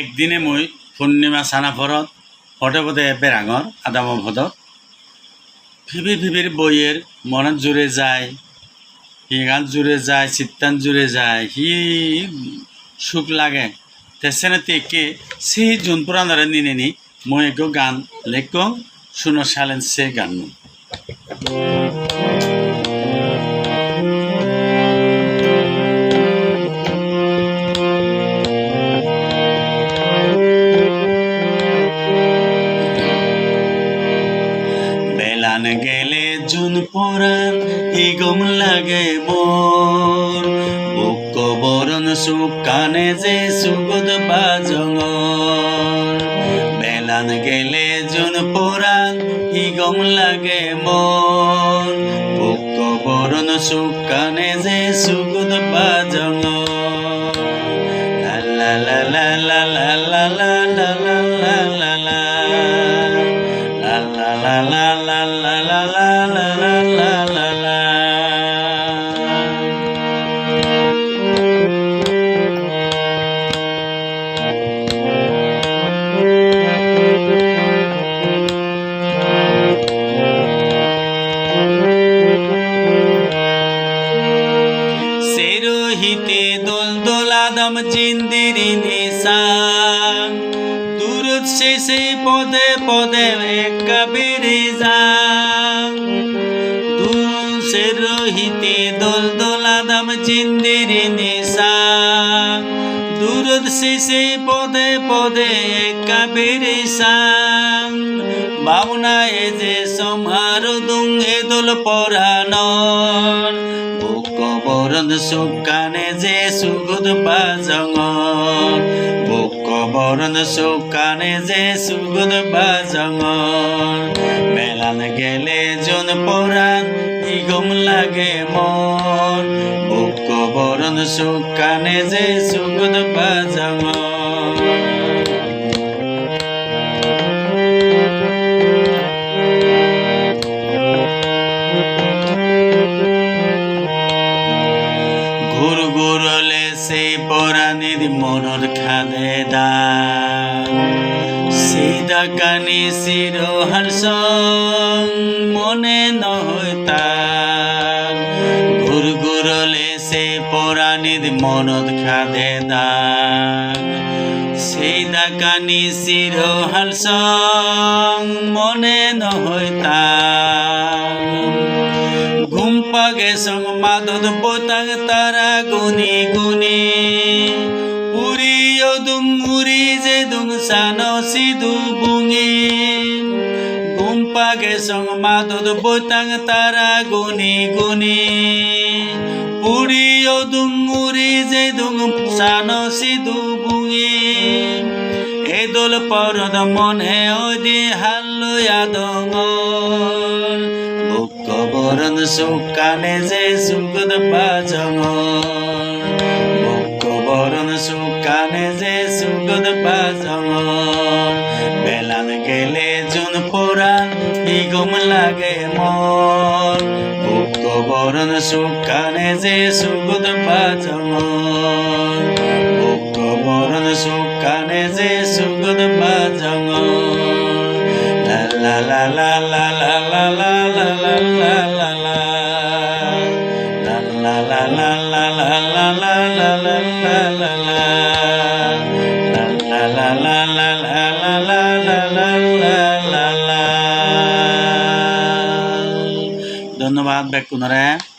একদিনে মই পূৰ্ণিমা চানাফৰত পদে পদে বেৰাঙৰ আদাম ভদত। ফিবিৰ ফিবিৰ বইয়ের মনত জুড়ে যায় গান জুড়ে যায় চিত্তান জুড়ে যায়, সি সুখ লাগে। তেসেনে তেকে সেই জোন পুরানারে নিনে নি, মই একো গান লেখো, শুনো সালেন সে গান। জুন পরান ই গম লাগে মোর বুক বরণ সুকানে যে সুগদ বাজঙর বেলান গেলে জুন পরান ই গম লাগে মোর বুক বরণ সুকানে যে সুগদ লা লা লা লা লা লা লা লা লা লা La হিতে দোল দোলাদম চিন্দিরি নিশা দূরত শেষে পদে পদে কবিরে যা সে রহিতে দোল দোলাদম চিন্দিরি নিশা দূরত শেষে পদে পদে কবিরে সা ভাবনা এ যে সমার দুঙ্গে দোল পরানর। বরণ সুকানে যে সুগুদ বাজঙ। বুক বরণ সুকানে যে সুগুদ বাজঙ। মেলান গেলে জন পরাণ ইগম লাগে মন। বুক বরণ সুকানে যে সুগুদ বাজঙ। জানির মরর খালে দা। সিদা কানি সির হর্ষ মনে নহতা গুরগুরলে সে পরাণীর মনত খাদে দা। সিদা কানি সির হর্ষ মনে নহতা কেশম মাদত পোতাক তারা গুনি গুনি। উরি অদুং উরি যে দুং সানো সিধু বুঙি গুম্পা কেশম মাদত পোতাক তারা গুনি গুনি। উরি অদুং উরি যে দুং সানো সিধু বুঙি এদোল পরদ মনে অদি হাল্লুয়া দঙর সুকানে যে সুগদ বুক বরণ সুকানে যে সুগদ বাজঙ বেলান গেলে জুন পুরাণ ইগম লাগে মন বুক বরণ সুকানে যে সুগদ বাজঙ বুক বরণ সুকানে যে বাজঙ La la la la la la la la la la la la ধন্যবাদ ব্যাক পুনরায়।